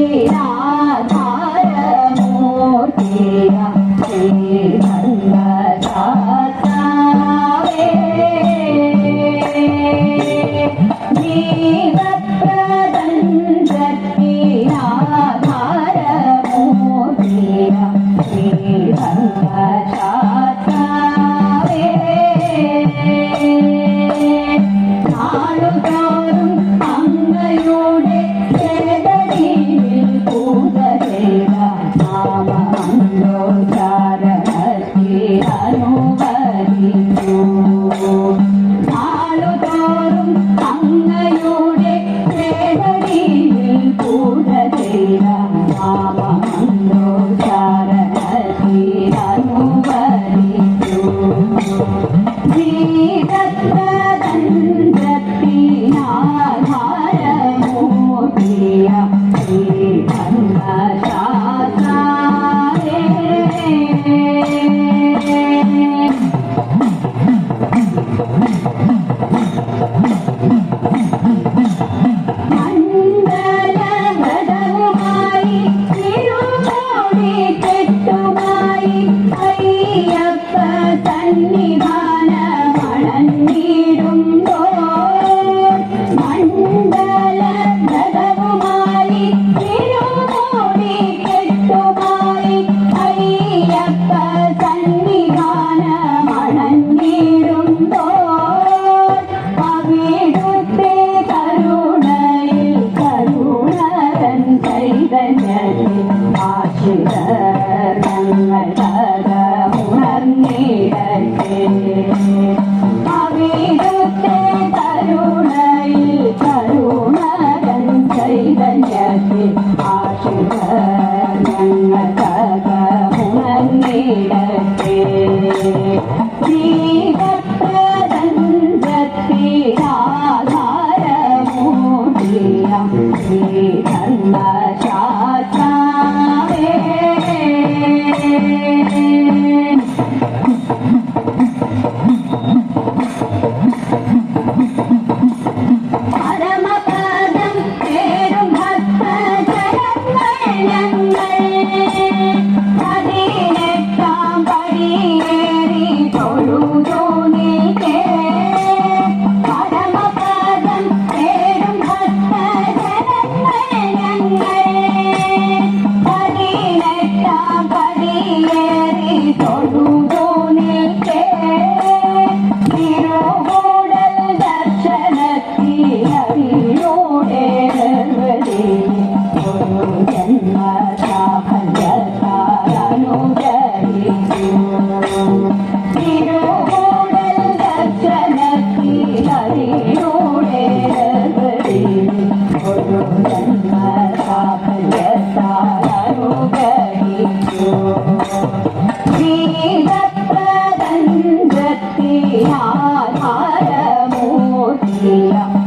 Yeah. Rasulullah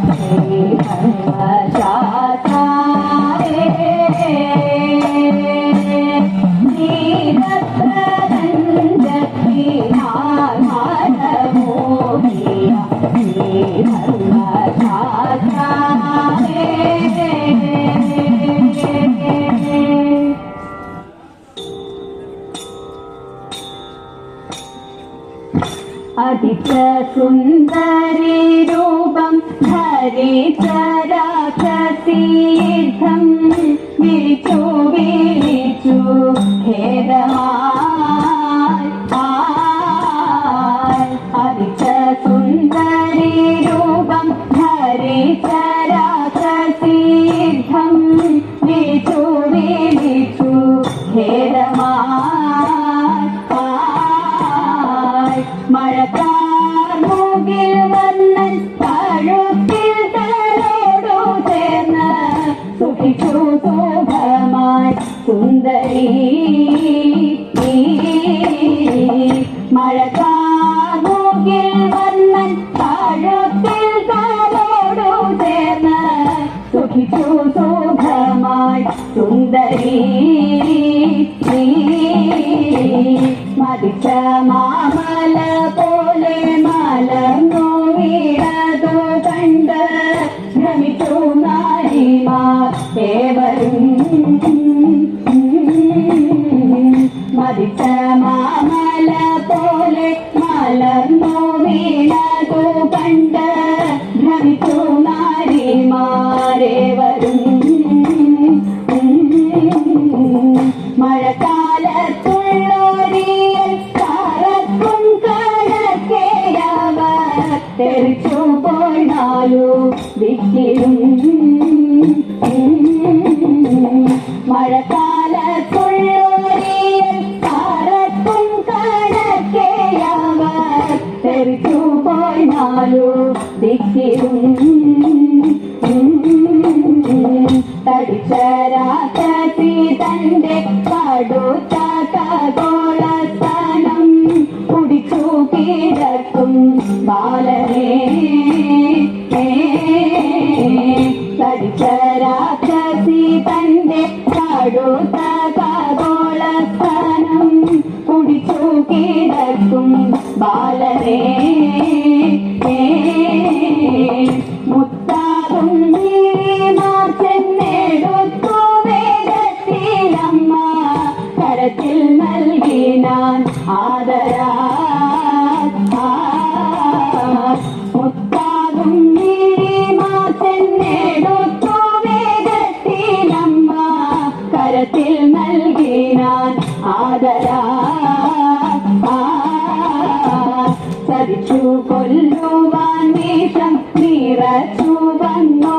അതിസുന്ദരി രൂപം ധരിച്ച രാക്ഷസീർത്ഥം വിളിച്ചു വിളിച്ചു. ഖേദമായി സുഖമായി സുന്ദരി മഴക്കാർമുകിൽ വന്നൻ താഴത്തിൽ തലോടു ചേർന്ന് സുഖിച്ചു ശോഭമായി സുന്ദരി മതിച്ച മാമല அன்போ வேளா തടിച്ചരാത്തി തന്റെ കടുത്ത കഗോളസ്ഥാനം കുടിച്ചു കിടക്കും ബാലനെ. രാക്ഷസി തന്റെ കടുത്ത ചതിച്ചു കൊല്ലുവാൻ വേഷം നിറച്ചു വന്നോ